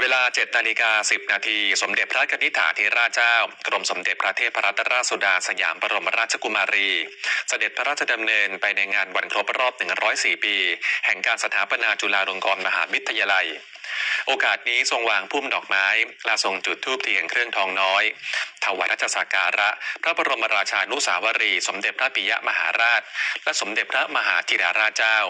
เวลา7นาฬิกา10 นาที สมเด็จพระกนิษฐาธิราชเจ้า กรมสมเด็จพระเทพรัตนราชสุดาสยามบรมราชกุมารี เสด็จพระราชดำเนินไปในงานวันครบรอบ 104 ปี แห่งการสถาปนาจุฬาลงกรณ์มหาวิทยาลัย โอกาสนี้ทรงวางพุ่มดอกไม้และทรงจุดธูปเทียนเครื่องทองน้อยถวายราชสักการะ พระบรมราชานุสาวรี สมเด็จพระปิยมหาราช และสมเด็จพระมหาธิดาราชเจ้า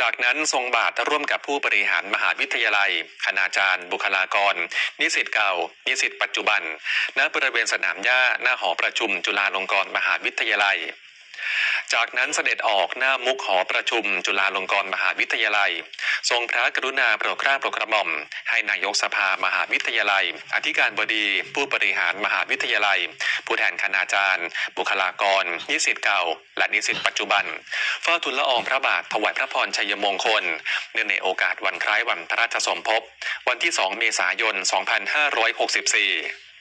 จากนั้นทรงบาทร่วมกับผู้บริหารมหาวิทยาลัย คณาจารย์ บุคลากร นิสิตเก่า นิสิตปัจจุบัน ณ บริเวณสนามหญ้าหน้าหอประชุมจุฬาลงกรณ์มหาวิทยาลัย จากนั้นเสด็จออกหน้ามุกหอประชุม จุฬาลงกรณ์มหาวิทยาลัย ทรงพระกรุณาโปรดเกล้าโปรดกระหม่อม ให้นายกสภามหาวิทยาลัย อธิการบดีผู้บริหารมหาวิทยาลัย ผู้แทนคณาจารย์ บุคลากร นิสิตเก่า และนิสิตปัจจุบันเฝ้าทูลละอองพระบาทถวายพระพรชัยมงคล เนื่องในโอกาสวันคล้ายวันพระราชสมภพวันที่ 2 เมษายน 2564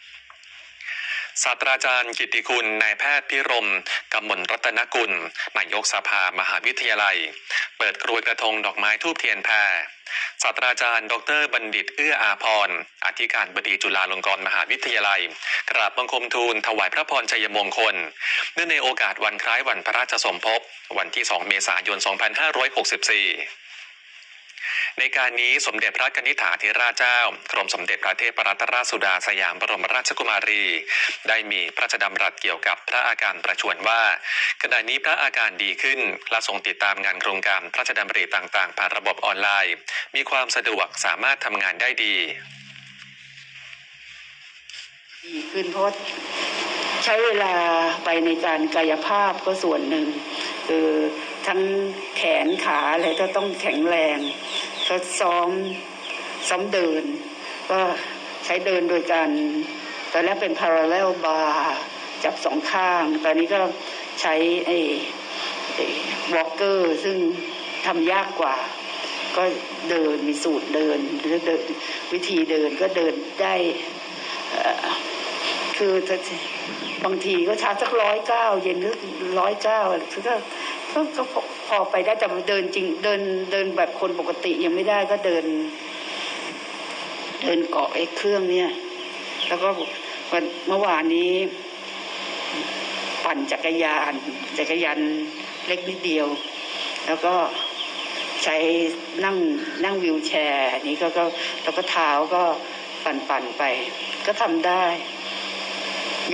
ศาสตราจารย์กิติคุณนายแพทย์พิรมกำมลรัตนกุลนายกสภามหาวิทยาลัย เปิดกรวยกระทงดอกไม้ทูบเทียนแพรศาสตราจารย์ ดรบัณฑิตเอื้ออาพรอธิการบดีจุฬาลงกรณ์มหาวิทยาลัย กราบบังคมทูลถวายพระพรชัยมงคล เนื่องในโอกาสวันคล้ายวันพระราชสมภพ วันที่ 2 เมษายน 2564 ในการนี้สมเด็จพระกนิษฐาธิราชเจ้ากรมสมเด็จพระเทพรัตนราชสุดาสยามบรมราชกุมารี ได้มีพระราชดำรัสเกี่ยวกับพระอาการประชวรว่าขณะนี้พระอาการดีขึ้นและทรงติดตามงานโครงการพระราชดำริต่างๆ ผ่านระบบออนไลน์ มีความสะดวกสามารถทำงานได้ดีดีขึ้นเพราะใช้เวลาไปในการกายภาพก็ส่วนหนึ่งคือทั้งแขนขาอะไรก็ต้องแข็งแรง ก็ซ้อมซ้อมเดิน ก็ใช้เดินโดยการตอนแรกเป็น parallel bar จับสองข้าง ตอนนี้ก็ใช้ไอ้ไอ้ walker ซึ่งทำยากกว่า ก็เดินมีสูตรเดินหรือเดินวิธีเดินก็เดินได้คือ บางทีก็ช้าสักร้อยเก้าเย็นก็ร้อยเก้าคือก็ ก็พอไปได้แต่เดินจริง เดินเดินแบบคนปกติยังไม่ได้ก็เดิน เดินเกาะไอ้เครื่องเนี่ย แล้วก็วันเมื่อวานนี้ ปั่นจักรยานจักรยานเล็กนิดเดียว แล้วก็ใช้นั่งนั่งวิวแชร์นี่ก็ก็แล้วก็เท้าก็ปั่นปั่นไป ก็ทำได้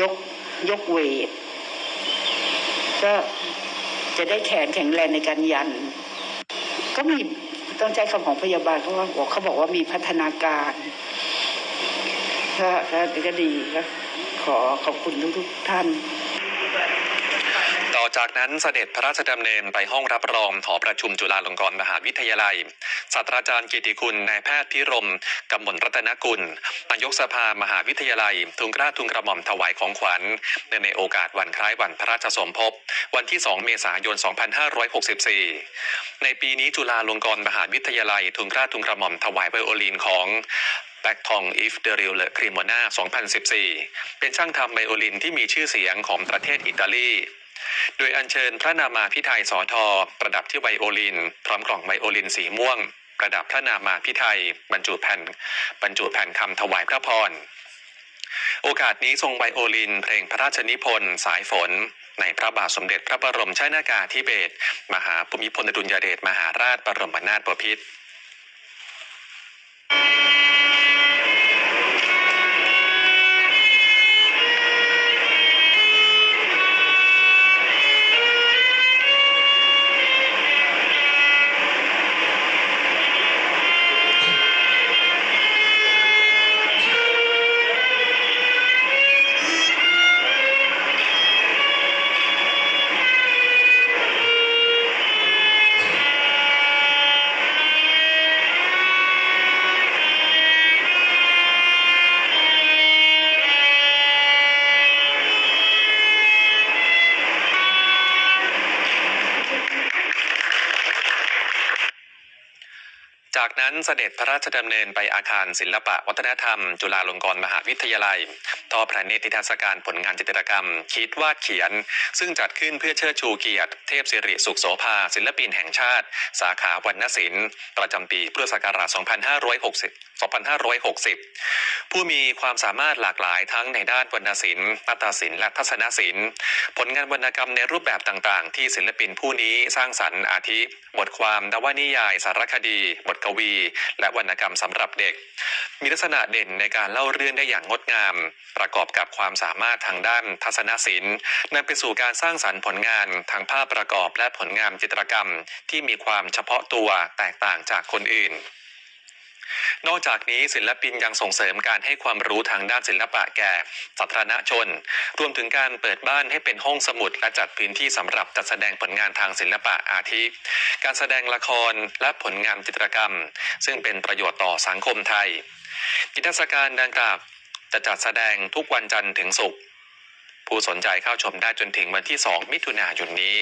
ยกยกเวทก็ จะได้แขนแข็งแรงในการยัน ก็มีต้องใช้คำของพยาบาลเขาว่าบอกเขาบอกว่ามีพัฒนาการก็ก็ก็ดีก็ขอขอบคุณทุกๆท่าน จากนั้นเสด็จพระราชดำเนินไปห้องรับรองหอประชุมจุฬาลงกรณ์มหาวิทยาลัย ศาสตราจารย์กิติคุณนายแพทย์พิรมกำมลรัตนกุลนายกสภามหาวิทยาลัย ทุนกราทุนกระหม่อมถวายของขวัญเนื่องในโอกาสวันคล้ายวันพระราชสมภพวันที่ 2 เมษายน 2564 ในปีนี้จุฬาลงกรณ์มหาวิทยาลัย ทุนกราทุนกระหม่อมถวายไวโอลินของแบ็กทองอีฟเดริลเลครีโมนา2014 เป็นช่างทำไวโอลินที่มีชื่อเสียงของประเทศอิตาลี โดยอัญเชิญพระนามาพิไทยสอทอประดับที่ไวโอลิน พร้อมกล่องไวโอลินสีม่วง ประดับพระนามาพิไทยบรรจุแผ่นบรรจุแผ่นคำถวายพระพรโอกาสนี้ทรงไวโอลิน เพลงพระราชนิพนธ์สายฝน ในพระบาทสมเด็จพระบรมชนากาธิเบศรมหาภูมิพลอดุลยเดชมหาราชบรมนาถบพิตร จากนั้นเสด็จพระราชดำเนินไปอาคารศิลปะวัฒนธรรม จุฬาลงกรณ์มหาวิทยาลัยท่อพระเนตรนิทรรศการผลงานจิตรกรรม คิดวาดเขียน ซึ่งจัดขึ้นเพื่อเชิดชูเกียรติ เทพสิริสุขโสภาศิลปินแห่งชาติ สาขาวรรณศิลป์ ประจำปีพุทธศักราช 2560 2560 ผู้มีความสามารถหลากหลายทั้งในด้านวรรณศิลป์นาฏศิลป์และทัศนศิลป์ ผลงานวรรณกรรมในรูปแบบต่างๆ ที่ศิลปินผู้นี้สร้างสรรค์อาทิ บทความนวนิยาย สารคดี บทกวี และวรรณกรรมสำหรับเด็ก มีลักษณะเด่นในการเล่าเรื่องได้อย่างงดงาม ประกอบกับความสามารถทางด้านทัศนศิลป์นำไปสู่การสร้างสรรค์ผลงานทางภาพประกอบและผลงานจิตรกรรม ที่มีความเฉพาะตัวแตกต่างจากคนอื่น นอกจากนี้ศิลปินยังส่งเสริมการให้ความรู้ทางด้านศิลปะแก่สาธารณชน รวมถึงการเปิดบ้านให้เป็นห้องสมุดและจัดพื้นที่สำหรับจัดแสดงผลงานทางศิลปะอาทิ การแสดงละครและผลงานจิตรกรรม ซึ่งเป็นประโยชน์ต่อสังคมไทยนิทรรศการดังกล่าวจะจัดแสดงทุกวันจันทร์ถึงศุกร์ผู้สนใจเข้าชมได้จนถึงวันที่ 2 มิถุนายนนี้